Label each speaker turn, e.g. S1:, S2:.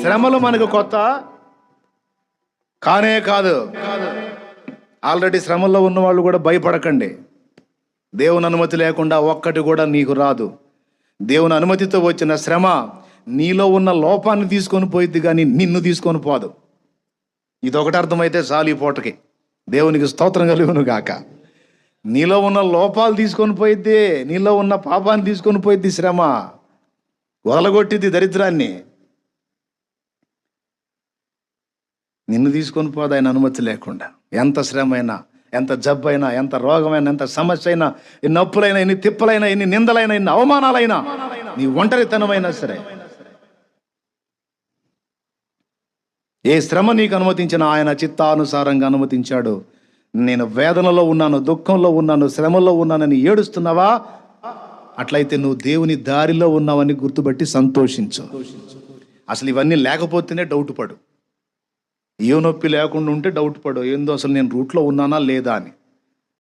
S1: శ్రమలు మనకు కొత్త కానే కాదు. ఆల్రెడీ శ్రమల్లో ఉన్న వాళ్ళు కూడా భయపడకండి. దేవుని అనుమతి లేకుండా ఒక్కటి కూడా నీకు రాదు. దేవుని అనుమతితో వచ్చిన శ్రమ నీలో ఉన్న లోపాన్ని తీసుకొని పోయిద్ది కానీ నిన్ను తీసుకొని పోదు. ఇదొకటి అర్థమైతే చాలు ఈ పూటకి. దేవునికి స్తోత్రం కలుగును గాక. నీలో ఉన్న లోపాలు తీసుకొని పోయిద్ది నీలో ఉన్న పాపాన్ని తీసుకొని పోయిద్ది శ్రమ. వదలగొట్టిద్ది దరిద్రాన్ని. నిన్ను తీసుకొని పోదు ఆయన అనుమతి లేకుండా. ఎంత శ్రమ అయినా ఎంత జబ్బైనా ఎంత రోగమైనా ఎంత సమస్య అయినా ఎన్ని నొప్పులైనా ఎన్ని తిప్పలైనా ఎన్ని నిందలైనా ఎన్ని అవమానాలైనా నీ ఒంటరితనమైనా సరే. ఏ శ్రమ నీకు అనుమతించిన ఆయన చిత్తానుసారంగా అనుమతించాడు. నేను వేదనలో ఉన్నాను దుఃఖంలో ఉన్నాను శ్రమలో ఉన్నానని ఏడుస్తున్నావా? అట్లయితే నువ్వు దేవుని దారిలో ఉన్నావని గుర్తుపట్టి సంతోషించు. అసలు ఇవన్నీ లేకపోతేనే డౌట్ పడు. ఏ నొప్పి లేకుండా ఉంటే డౌట్ పడవు. ఏందో అసలు నేను రూట్లో ఉన్నానా లేదా అని.